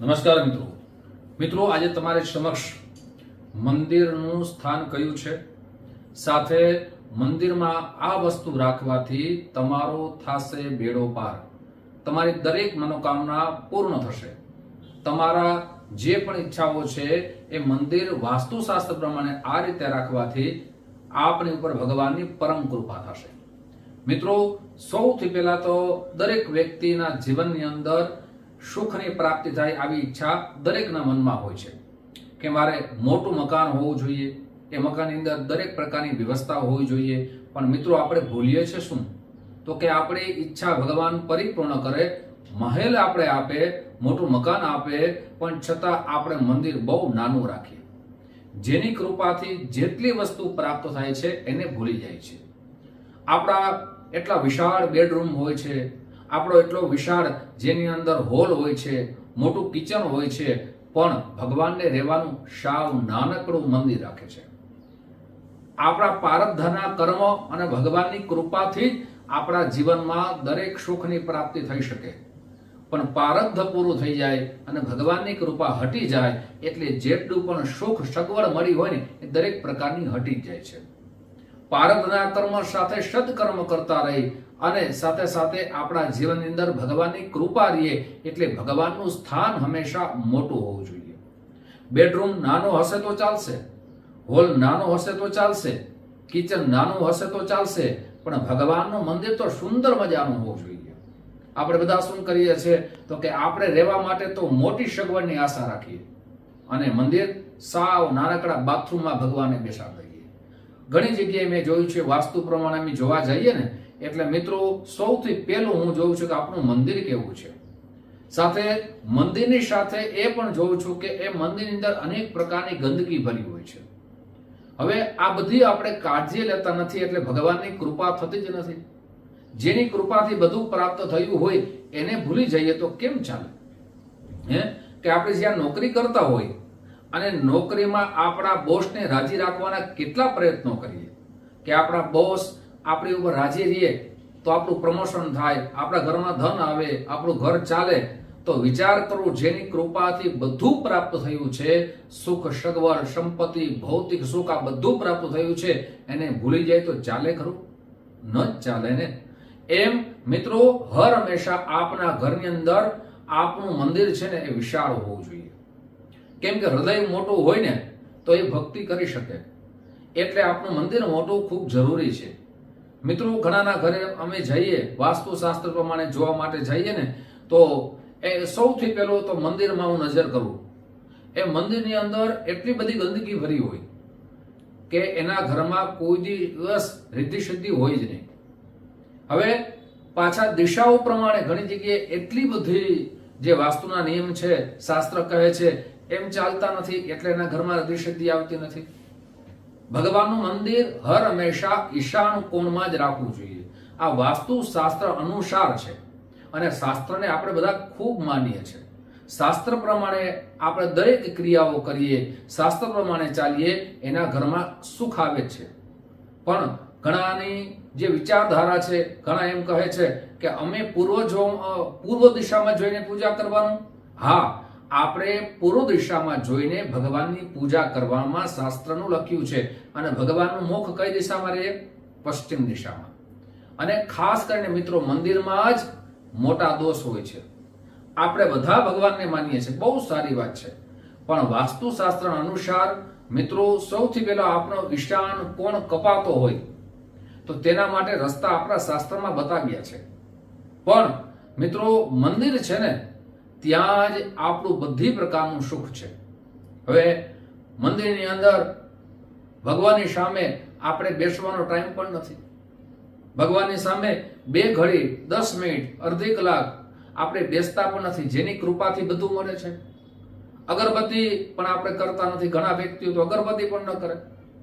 નમસ્કાર મિત્રો. મિત્રો, આજે તમારી સમક્ષ મંદિરનું સ્થાન કયું છે? સાથે મંદિરમાં આ વસ્તુ રાખવાથી તમારો થાશે બેડો પાર. તમારી દરેક મનોકામના પૂર્ણ થશે. તમારા જે પણ ઈચ્છાઓ છે એ મંદિર વાસ્તુશાસ્ત્ર પ્રમાણે આ રીતે રાખવાથી આપણી ઉપર ભગવાનની પરમ કૃપા થશે. મિત્રો, સૌથી પહેલા તો દરેક વ્યક્તિના જીવનની અંદર સુખની પ્રાપ્તિ થાય આવી ઈચ્છા દરેકના મનમાં હોય છે. કે મારે મોટું મકાન હોવું જોઈએ, એ મકાનની અંદર દરેક પ્રકારની વ્યવસ્થા હોવી જોઈએ. પણ મિત્રો, આપણે ભૂલીએ છીએ શું? તો કે આપણી ઈચ્છા ભગવાન પરિપૂર્ણ કરે, મહેલ આપણે આપે, મોટું મકાન આપે, પણ છતાં આપણે મંદિર બહુ નાનું રાખીએ. જેની કૃપાથી જેટલી વસ્તુ પ્રાપ્ત થાય છે, એને ભૂલી જાય છે. આપણા એટલા વિશાળ બેડરૂમ હોય છે આપણો એટલો વિશાળ જેની અંદર હોલ હોય છે, મોટું કિચન હોય છે, પણ ભગવાનને રહેવાનું સાવ નાનકડું મંદિર રાખે છે. આપણા પારબ્ધના કર્મ અને ભગવાનની કૃપાથી જ આપણા જીવનમાં દરેક સુખની પ્રાપ્તિ થઈ શકે. પણ પારબ્ધ પૂરું થઈ જાય અને ભગવાનની કૃપા હટી જાય, એટલે જેટલું પણ સુખ સગવડ મળી હોય ને, એ દરેક પ્રકારની હટી જાય છે. પારબ્ધના કર્મ સાથે સદકર્મ કરતા રહી અને સાથે સાથે આપણા જીવનની અંદર ભગવાનની કૃપા રહીએ એટલે ભગવાનનું સ્થાન હંમેશા મોટું હોવું જોઈએ. બેડરૂમ નાનો હશે તો ચાલશે હોલ નાનો હશે તો ચાલશે કિચન નાનું હશે તો ચાલશે, પણ ભગવાનનું મંદિર તો સુંદર મજાનું હોવું જોઈએ. આપણે બધા શું કરીએ છીએ? તો કે આપણે રહેવા માટે તો મોટી સગવડની આશા રાખીએ. અને મંદિર સાવ નાનકડા બાથરૂમમાં ભગવાનને બેસાડી ઘણી જગ્યાએ મેં જોયું છે, વાસ્તુ પ્રમાણે અમે જોવા જઈએ ને, એટલે મિત્રો, સૌથી પહેલું હું જોઉં છું કે આપણું મંદિર કેવું છે. સાથે મંદિરની સાથે એ પણ જોઉં છું કે એ મંદિરની અંદર અનેક પ્રકારની ગંદકી ભરી હોય છે. હવે આ બધી આપણે કાળજી લેતા નથી, એટલે ભગવાનની કૃપા થતી જ નથી. જેની કૃપાથી બધું પ્રાપ્ત થયું હોય, એને ભૂલી જઈએ તો કેમ ચાલે? હે? કે આપણે જ્યાં નોકરી કરતા હોય અને નોકરીમાં આપણા બોસને રાજી રાખવાના કેટલા પ્રયત્નો કરીએ? કે આપણા બોસ આપણી ઉપર રાજી રહીએ તો આપણું પ્રમોશન થાય, આપણા ઘરમાં ધન આવે, આપણું ઘર ચાલે, તો વિચાર કરવો જેની કૃપાથી બધું પ્રાપ્ત થયું છે, સુખ, સગવડ, સંપત્તિ, ભૌતિક સુખ આ બધું પ્રાપ્ત થયું છે, એને ભૂલી જાય તો ચાલે ખરું? ન ચાલે ને? એમ મિત્રો, હર હંમેશા આપના ઘરની અંદર આપનું મંદિર છે ને એ વિશાળ હોવું જોઈએ. કેમ કે હૃદય મોટું હોય ને, તો એ ભક્તિ કરી શકે. એટલે આપણું મંદિર મોટું ખૂબ જરૂરી છે. મિત્રો, ઘણાના ઘરે અમે જઈએ, વાસ્તુશાસ્ત્ર પ્રમાણે જોવા માટે જઈએ ને, તો એ સૌથી પહેલો તો મંદિરમાં હું નજર કરું. એ મંદિરની અંદર એટલી બધી ગંદકી ભરી હોય કે એના ઘરમાં કોઈ દિવસ રિદ્ધિ સિદ્ધિ હોય જ નહીં. હવે પાછા દિશાઓ પ્રમાણે ઘણી જગ્યાએ એટલી બધી જે વાસ્તુના નિયમ છે, શાસ્ત્ર કહે છે એમ ચાલતા નથી, એટલે એના ઘરમાં રિદ્ધિ આવતી નથી. ભગવાનનું મંદિર હર હંમેશા ઈશાન કોણમાં જ રાખવું જોઈએ. આ વાસ્તુ શાસ્ત્ર અનુસાર છે અને શાસ્ત્રને આપણે બધા ખૂબ માનીએ છીએ. શાસ્ત્ર પ્રમાણે આપણે દરેક ક્રિયાઓ કરીએ, શાસ્ત્ર પ્રમાણે ચાલીએ, એના ઘરમાં સુખ આવે છે. પણ ઘણાની જે વિચારધારા છે, ઘણા એમ કહે છે કે અમે પૂર્વજો પૂર્વ દિશામાં જોઈને પૂજા કરવાનું? હા આપણે પૂર્વ દિશામાં જોઈને ભગવાનની પૂજા કરવામાં શાસ્ત્રનું લખ્યું છે અને ભગવાનનું મુખ કઈ દિશામાં રહે? પશ્ચિમ દિશામાં. અને ખાસ કરીને મિત્રો મંદિરમાં જ મોટા દોષ હોય છે. આપણે બધા ભગવાનને માનીએ છીએ. બહુ સારી વાત છે. પણ વાસ્તુશાસ્ત્ર અનુસાર મિત્રો સૌથી પહેલા આપણો ઈશાન કોણ કપાતો હોય, તો તેના માટે રસ્તા આપણા શાસ્ત્રમાં બતાવ્યા છે. પણ મિત્રો મંદિર છે ને ત્યાં જ આપણું બધી પ્રકારનું સુખ છે. હવે મંદિરની અંદર ભગવાનની સામે આપણે બેસવાનો ટાઈમ પણ નથી. ભગવાનની સામે બે ઘડી, દસ મિનિટ, અડધી કલાક આપણે બેસતા પણ નથી, જેની કૃપાથી બધું મળે છે. અગરબત્તી પણ આપણે કરતા નથી. ઘણા વ્યક્તિઓ તો અગરબત્તી પણ ન કરે.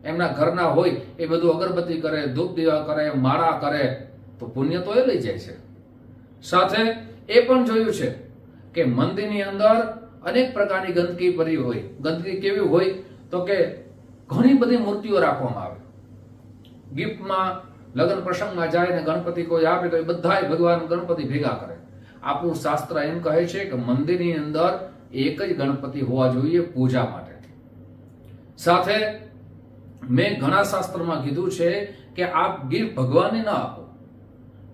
એમના ઘરના હોય એ બધું અગરબત્તી કરે, ધૂપ દીવા કરે, માળા કરે, તો પુણ્ય તો એ લઈ જાય છે. સાથે એ પણ જોયું છે કે મંદિરની અંદર અનેક પ્રકારની ગંદકી ભરી હોય. ગંદકી કેવી હોય તો કે ઘણી બધી મૂર્તિઓ રાખવામાં આવે. ગિફ્ટમાં લગ્ન પ્રસંગમાં જાય ને ગણપતિ કોઈ આપે તો એ બધાય ભગવાન ગણપતિ ભેગા કરે. આપણું શાસ્ત્ર એમ કહે છે કે મંદિરની અંદર એક જ ગણપતિ હોવા જોઈએ પૂજા માટે. સાથે મેં ઘણા શાસ્ત્રમાં કીધું છે કે આપ ગિફ્ટ ભગવાનને ન આપો.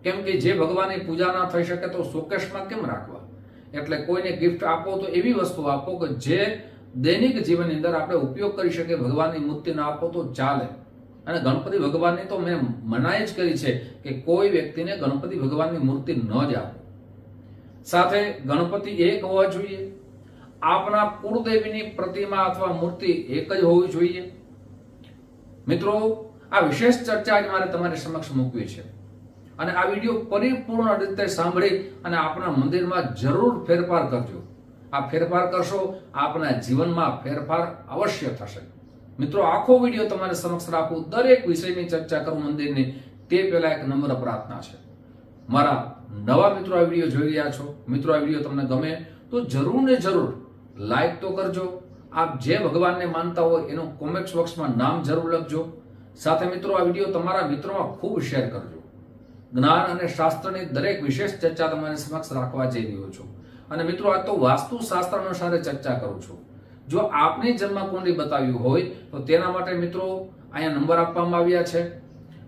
કેમ કે જે ભગવાનની પૂજા ના થઈ શકે તો શોકેશમાં કેમ રાખવા? એટલે કોઈને ગિફ્ટ આપો તો એવી વસ્તુ આપો કે જે દૈનિક જીવનની અંદર આપણે ઉપયોગ કરી શકીએ, ભગવાનની મૂર્તિ ના આપો તો ચાલે. અને ગણપતિ ભગવાનની તો મેં મનાય જ કરી છે કે કોઈ વ્યક્તિને ગણપતિ ભગવાનની મૂર્તિ ન જ આપો. સાથે ગણપતિ એક હોવા જોઈએ. આપના કુળદેવીની પ્રતિમા અથવા મૂર્તિ એક જ હોવી જોઈએ. મિત્રો, આ વિશેષ ચર્ચા જ મારે તમારી સમક્ષ મૂકવી છે. અને આ વીડિયો પરિપૂર્ણ રીતે સાંભળી અને આપણા મંદિરમાં જરૂર ફેરફાર કરજો. આ ફેરફાર કરશો, આપના જીવનમાં ફેરફાર અવશ્ય થશે. મિત્રો, આખો વીડિયો તમારે સમક્ષ રાખું દરેક વિષયની ચર્ચા કરું મંદિરની, તે પહેલા એક નમ્ર પ્રાર્થના છે. મારા નવા મિત્રો આ વીડિયો જોઈ રહ્યા છો, મિત્રો, આ વીડિયો તમને ગમે, તો જરૂર ને જરૂર લાઈક તો કરજો. આપ જે ભગવાનને માનતા હોય, એનું કોમેન્ટ બોક્સમાં નામ જરૂર લખજો. સાથે મિત્રો, આ વીડિયો તમારા મિત્રોમાં ખૂબ શેર કરજો. જ્ઞાન અને શાસ્ત્રની દરેક વિશેષ ચર્ચા તમારી સમક્ષ રાખવા જઈ રહ્યો છું. અને મિત્રો, આ તો વાસ્તુ શાસ્ત્ર અનુસારે ચર્ચા કરું છું. જો આપની જન્મ કુંડલી બતાવ્યું હોય, તો તેના માટે મિત્રો, અહીંયા નંબર આપવામાં આવ્યા છે.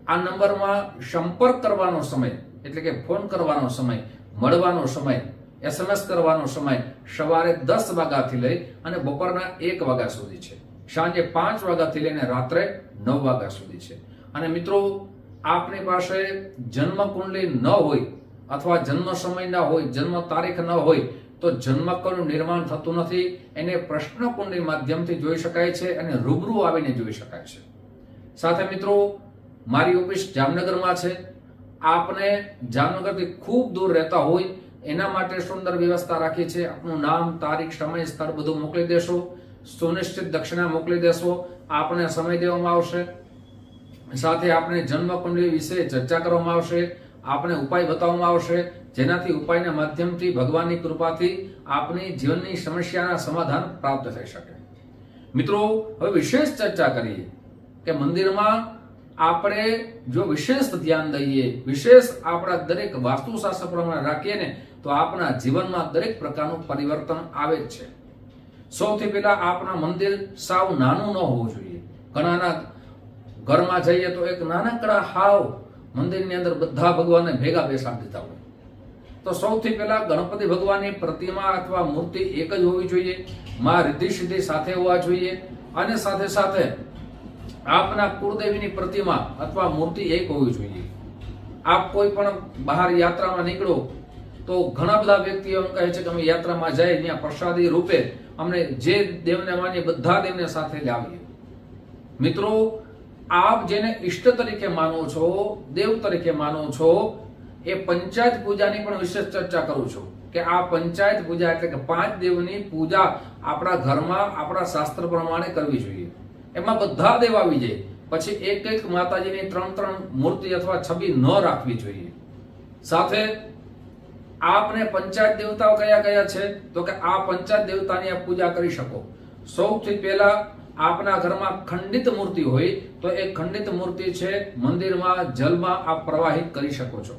આ નંબરમાં સંપર્ક કરવાનો સમય, એટલે કે ફોન કરવાનો સમય, મળવાનો સમય એસએમએસ કરવાનો સમય સવારે દસ વાગ્યાથી લઈ અને બપોરના એક વાગ્યા સુધી છે. સાંજે પાંચ વાગ્યાથી લઈને રાત્રે નવ વાગ્યા સુધી છે. અને મિત્રો આપની પાસે જન્મ કુંડલી ન હોય અથવા જન્મ સમય ના હોય, જન્મ તારીખ ન હોય, તો જન્મકળનું નિર્માણ થતું નથી. એને પ્રશ્ન કુંડલી માધ્યમથી જોઈ શકાય છે અને રૂબરૂ આવીને જોઈ શકાય છે. સાથે મિત્રો, મારી ઓફિસ જામનગરમાં છે. આપને જામનગરથી ખૂબ દૂર રહેતા હોય, એના માટે સુંદર વ્યવસ્થા રાખી છે. આપનું નામ, તારીખ, સમય, સ્થળ બધું મોકલી દેશો. સુનિશ્ચિત દક્ષિણા મોકલી દેશો. આપને સમય દેવામાં આવશે. સાથે આપણે જન્મ કુંડલી વિશે ચર્ચા કરવામાં આવશે, આપણે ઉપાય બતાવવામાં આવશે, જેનાથી ઉપાયના માધ્યમથી ભગવાનની કૃપાથી આપની જીવનની સમસ્યાના સમાધાન પ્રાપ્ત થઈ શકે. મિત્રો, હવે વિશેષ ચર્ચા કરીએ કે મંદિરમાં આપણે જો વિશેષ ધ્યાન દઈએ, વિશેષ આપણા દરેક વાસ્તુશાસ્ત્ર પ્રમાણે રાખીએ ને, તો આપણા જીવનમાં દરેક પ્રકારનું પરિવર્તન આવે જ છે. સૌથી પહેલા આપણા મંદિર સાવ નાનું ન હોવું જોઈએ. ઘણાના ઘરમાં જઈએ તો એક નાનકડા હાવ મંદિરની અંદર બધા ભગવાનને ભેગા બેસાડી દીધા હોય. તો સૌથી પહેલા ગણપતિ ભગવાનની પ્રતિમા અથવા મૂર્તિ એક જ હોવી જોઈએ, માં રિદ્ધિ સિદ્ધિ સાથે હોવા જોઈએ અને સાથે સાથે આપના કુળદેવીની પ્રતિમા અથવા મૂર્તિ એક હોવી જોઈએ. આપ કોઈ પણ બહાર યાત્રામાં નીકળો તો ઘણા બધા વ્યક્તિઓ એમ કહે છે કે અમે યાત્રામાં જઈએ ત્યાં પ્રસાદી રૂપે અમને જે દેવને માનીએ બધા દેવને સાથે લાવીએ. મિત્રો આપ જેને ઈષ્ટ તરીકે માનો છો, દેવ તરીકે માનો છો, એ પંચાયત પૂજાની પણ વિશેષ ચર્ચા કરું છું. કે આ પંચાયત પૂજા એટલે કે પાંચ દેવની પૂજા આપણા ઘરમાં આપણા શાસ્ત્ર પ્રમાણે કરવી જોઈએ. એમાં બધા દેવ આવી જાય. પછી એક એક માતાજીની ત્રણ ત્રણ મૂર્તિ અથવા છબી ન રાખવી જોઈએ. સાથે આપને પંચાયત દેવતાઓ કયા કયા છે? તો કે આ પંચાયત દેવતાની આપ પૂજા કરી શકો. સૌથી પહેલા આપના ઘરમાં ખંડિત મૂર્તિ હોય તો એ ખંડિત મૂર્તિ છે મંદિરમાં, જલમાં આપ પ્રવાહિત કરી શકો છો.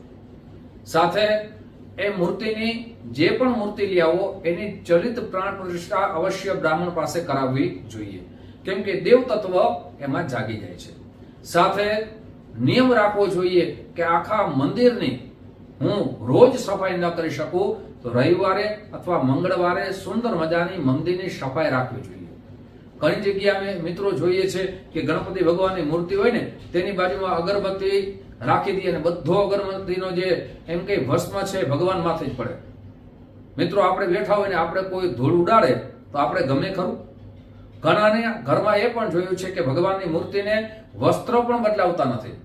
સાથે એ મૂર્તિની જે પણ મૂર્તિ લઈ આવો, એની ચલિત પ્રાણ પ્રતિષ્ઠા અવશ્ય બ્રાહ્મણ પાસે કરાવવી જોઈએ. કેમ કે દેવ તત્વ એમાં જાગી જાય છે. સાથે નિયમ રાખવો જોઈએ કે આખા મંદિરની હું રોજ સફાઈ ન કરી શકું, તો રવિવારે અથવા મંગળવારે સુંદર મજાની મંદિરની સફાઈ રાખવી જોઈએ. ઘણી જગ્યાએ અમે મિત્રો જોઈએ છે કે ગણપતિ ભગવાનની મૂર્તિ હોય ને, તેની બાજુમાં અગરબત્તી રાખી દઈએ અને બધો અગરબત્તીનો જે એમ કંઈ ભસ્મ છે ભગવાન માથે જ પડે. મિત્રો, આપણે બેઠા હોય ને, આપણે કોઈ ધૂળ ઉડાડે, તો આપણે ગમે ખરું. ઘણાને ઘરમાં એ પણ જોયું છે કે ભગવાનની મૂર્તિને વસ્ત્ર પણ બદલાવતા નથી.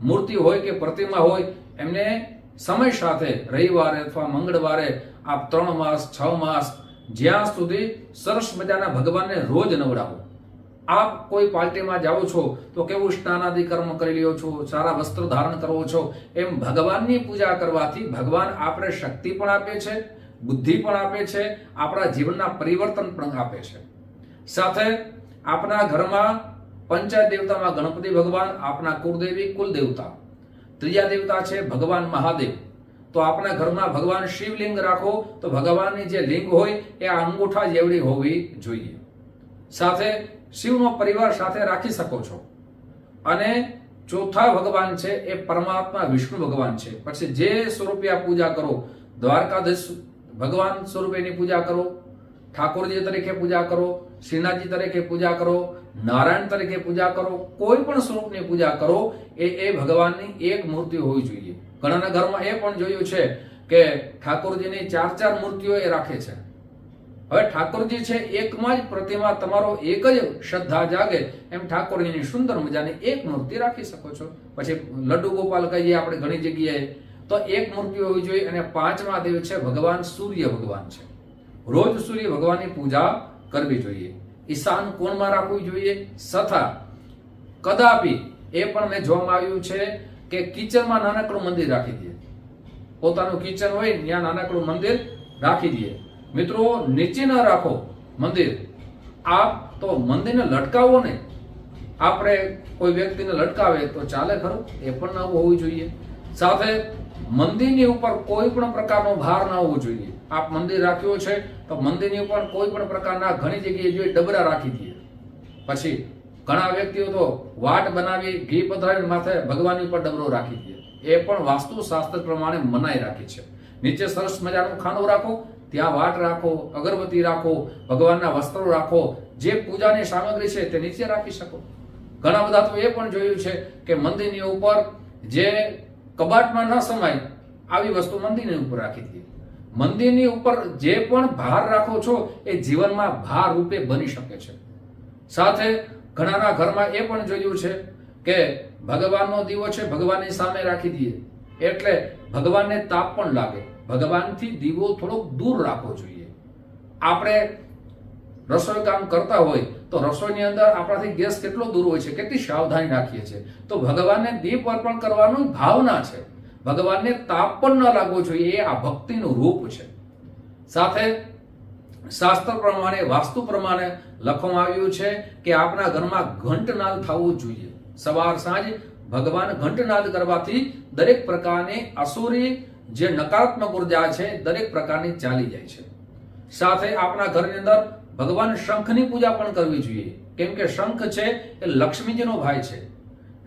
મૂર્તિ હોય કે પ્રતિમા હોય, એમને સમય સાથે રવિવારે અથવા મંગળવારે આપ ત્રણ માસ, છ માસ જ્યાં સુધી સરસ મજાના ભગવાનને રોજ નવડાવો. આપ કોઈ પાર્ટીમાં જાઓ છો, તો કેવું સ્નાનાદિ કર્મ કરી લ્યો છો, સારા વસ્ત્ર ધારણ કરવો છો, એમ ભગવાનની પૂજા કરવાથી ભગવાન આપણે શક્તિ પણ આપે છે, બુદ્ધિ પણ આપે છે, આપણા જીવનના પરિવર્તન પણ આપે છે. સાથે આપના ઘરમાં પંચાયત દેવતામાં ગણપતિ ભગવાન, આપના કુળદેવી કુલ દેવતા ત્રીજા દેવતા છે ભગવાન મહાદેવ. તો આપણા ઘરમાં ભગવાન શિવલિંગ રાખો, તો ભગવાનની જે લિંગ હોય એ અંગૂઠા જેવડી હોવી જોઈએ. સાથે શિવનો પરિવાર સાથે રાખી શકો છો. અને ચોથા ભગવાન છે એ પરમાત્મા, વિષ્ણુ ભગવાન છે. પછી જે સ્વરૂપે આ પૂજા કરો, દ્વારકાધીશ ભગવાન સ્વરૂપેની પૂજા કરો, ઠાકોરજી તરીકે પૂજા કરો શ્રીનાથજી તરીકે પૂજા કરો, નારાયણ તરીકે પૂજા કરો, કોઈ પણ સ્વરૂપની પૂજા કરો, એ એ ભગવાનની એક મૂર્તિ હોવી જોઈએ. ઘણાના ઘરમાં એ પણ જોયું છે કે ઠાકોરજીની ચાર ચાર મૂર્તિઓ એ રાખે છે. હવે ઠાકોરજી છે એકમાં જ પ્રતિમા તમારો એક જ શ્રદ્ધા જાગે એમ ઠાકોરજીની સુંદર મજાની એક મૂર્તિ રાખી શકો છો. પછી લડ્ડુ ગોપાલ કહીએ આપણે ઘણી જગ્યાએ, તો એક મૂર્તિ હોવી જોઈએ અને પાંચમા દેવ છે ભગવાન સૂર્ય ભગવાન છે. રોજ સૂર્ય ભગવાનની પૂજા કરવી જોઈએ. ઈશાન કોણમાં રાખવું જોઈએ તથા કદાપી એ પણ મેં જોવામાં આવ્યું છે કે કિચનમાં નાનકડું મંદિર રાખી દે પોતાનું કિચન હોય, ત્યાં નાનકડું મંદિર રાખી દે મિત્રો, નીચે ન રાખો મંદિર. આપ તો મંદિરને લટકાવો ને. આપણે કોઈ વ્યક્તિને લટકાવે તો ચાલે ખરું? એ પણ ન હોવું જોઈએ. સાથે મંદિરની ઉપર કોઈ પણ પ્રકારનો ભાર ન હોવો જોઈએ. આપ મંદિર રાખ્યો છે, તો મંદિરની ઉપર કોઈ પણ પ્રકારના ઘણી જગ્યાએ જોઈએ ડબરા રાખી દઈએ. પછી ઘણા વ્યક્તિઓ તો વાટ બનાવી, ઘી પધરાવીને માથે ભગવાનની ઉપર ડબરો રાખી દે. એ પણ વાસ્તુશાસ્ત્ર પ્રમાણે મનાઈ રાખી છે. નીચે સરસ મજાનું ખાનું રાખો, ત્યાં વાટ રાખો, અગરબત્તી રાખો, ભગવાનના વસ્ત્રો રાખો, જે પૂજાની સામગ્રી છે તે નીચે રાખી શકો. ઘણા બધા તો એ પણ જોયું છે કે મંદિરની ઉપર જે કબાટમાં ન સમાય, આવી વસ્તુ મંદિરની ઉપર રાખી દે. મંદિરની ઉપર જે પણ ભાર રાખો છો, એ જીવનમાં ભાર રૂપે બની શકે છે. સાથે ઘણાના ઘરમાં એ પણ જોયું છે કે ભગવાનનો દીવો છે, ભગવાનની સામે રાખી દઈએ. એટલે ભગવાનને તાપ પણ લાગે. ભગવાનથી દીવો થોડોક દૂર રાખવો જોઈએ. આપણે રસોઈ કામ કરતા હોય તો રસોઈની અંદર આપણાથી ગેસ કેટલો દૂર હોય છે, કેટલી સાવધાની રાખીએ છીએ. તો ભગવાનને દીપ અર્પણ કરવાનું ભાવના છે. ભગવાનને તાપ પણ ન લાગવો જોઈએ, એ આ ભક્તિનું રૂપ છે. સાથે શાસ્ત્ર પ્રમાણે, વાસ્તુ પ્રમાણે લખવામાં આવ્યું છે કે આપણા ઘરમાં ઘંટનાદ થવું જોઈએ. સવાર સાંજ ભગવાન ઘંટનાદ કરવાથી દરેક પ્રકારની અસુરી જે નકારાત્મક ઊર્જા છે, દરેક પ્રકારની ચાલી જાય છે. સાથે આપણા ઘરની અંદર ભગવાન શંખની પૂજા પણ કરવી જોઈએ. કેમ કે શંખ છે એ લક્ષ્મીજીનો ભાઈ છે.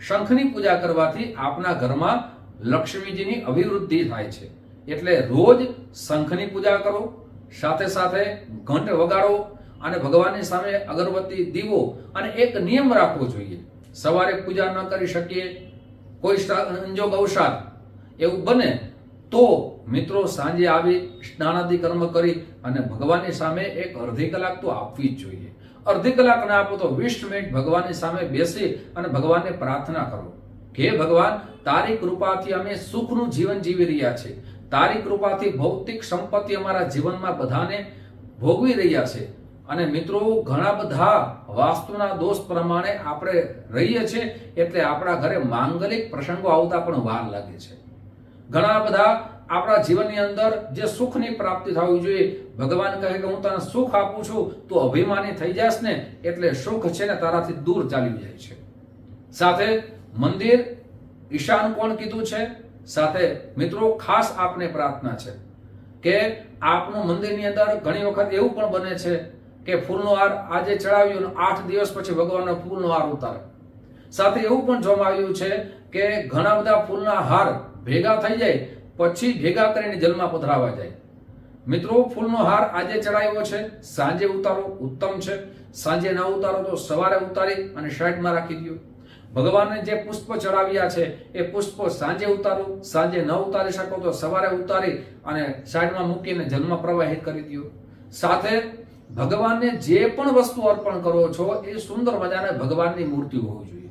શંખની પૂજા કરવાથી આપના ઘરમાં લક્ષ્મીજીની અભિવૃદ્ધિ થાય છે. એટલે રોજ શંખની પૂજા કરો, સાથે સાથે ઘંટ વગાડો અને ભગવાનની સામે અગરબત્તી દીવો અને એક નિયમ રાખવો જોઈએ. સવારે પૂજા ન કરી શકીએ, કોઈ સંજોગ અવસાદ એવું બને તો મિત્રો સાંજે આવી સ્નાનાદિ કર્મ કરી અને ભગવાનની સામે એક અડધી કલાક તો આપવી જ જોઈએ. અડધી કલાક ના આપો તો વીસ મિનિટ ભગવાનની સામે બેસી અને ભગવાનને પ્રાર્થના કરો. કે ભગવાન, તારી કૃપાથી અમે સુખનું જીવન જીવી રહ્યા છે. તારી કૃપાથી ભૌતિક સંપત્તિ અમારા જીવનમાં બધાને ભોગવી રહ્યા છે. અને મિત્રો, ઘણા બધા વાસ્તુના દોષ પ્રમાણે આપણે રહીએ છીએ એટલે આપણા ઘરે માંગલિક પ્રસંગો આવતા પણ વાર લાગે છે. ઘણા બધા આપણા જીવનની અંદર જે સુખની પ્રાપ્તિ થવી જોઈએ, ભગવાન કહે કે હું તને સુખ આપું છું, તો અભિમાની થઈ જાસ ને એટલે સુખ છે ને તારાથી દૂર ચાલી જાય છે. સાથે મંદિર, ઈશાન કોણ કીધું છે? સાથે મિત્રો, ખાસ આપને પ્રાર્થના છે કે આપનું મંદિરની અંદર ઘણી વખત એવું પણ બને છે કે ફૂલનો હાર આજે ચડાવ્યું અને આઠ દિવસ પછી ભગવાનનો ફૂલનો હાર ઉતારે. સાથે એવું પણ જોવામાં આવ્યું છે કે ઘણા બધા ફૂલના હાર ભેગા થઈ જાય, પછી ભેગા કરીને જલમાં પધરાવા જાય. મિત્રો, ફૂલનો હાર આજે ચડાવ્યો છે, સાંજે ઉતારો, ઉત્તમ છે. સાંજે ના ઉતારો તો સવારે ઉતારી અને સાઈડમાં રાખી દો ભગવાનને જે પુષ્પ ચડાવ્યા છે, એ પુષ્પો સાંજે ઉતારો, સાંજે ન ઉતારી શકો તો સવારે ઉતારી અને સાઈડમાં મૂકીને જલમાં પ્રવાહિત કરી દો સાથે ભગવાનને જે પણ વસ્તુ અર્પણ કરો છો, એ સુંદર મજાના ભગવાનની મૂર્તિ હોવી જોઈએ.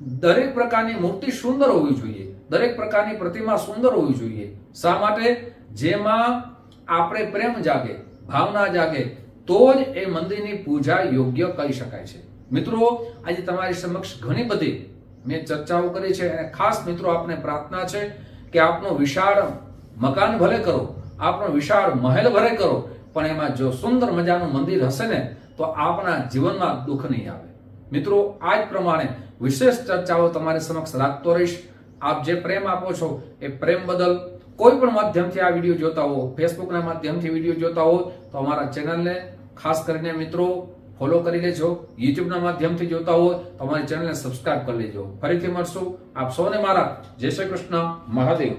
દરેક પ્રકારની મૂર્તિ સુંદર હોવી જોઈએ. દરેક પ્રકારની પ્રતિમા સુંદર હોવી જોઈએ. શા માટે? જેમાં આપણે પ્રેમ જાગે, ભાવના જાગે, તો જ એ મંદિરની પૂજા યોગ્ય કરી શકાય છે. મિત્રો, આજે તમારી સમક્ષ ઘણી બધી મેં ચર્ચાઓ કરી છે અને ખાસ મિત્રો આપને પ્રાર્થના છે કે આપનો વિશાળ મકાન ભલે કરો, આપનો વિશાળ મહેલ ભલે કરો પણ એમાં જો સુંદર મજાનું મંદિર હશે ને, તો આપણા જીવનમાં દુઃખ નહીં આવે. મિત્રો આ જ પ્રમાણે વિશેષ ચર્ચાઓ તમારી સમક્ષ રાખતો રહીશ. આપ જે પ્રેમ આપો છો, એ પ્રેમ બદલ કોઈ પણ માધ્યમથી આ વીડિયો જોતા હો, ફેસબુકના માધ્યમથી વીડિયો જોતા હો, તો અમારા ચેનલને ખાસ કરીને મિત્રો, ફોલો કરી લેજો. યુટ્યુબના માધ્યમથી જોતા હો, તો અમારી ચેનલને સબસ્ક્રાઇબ કરી લેજો. ફરીથી મળશું. આપ સૌને મારા જય શ્રી કૃષ્ણ. મહાદેવ.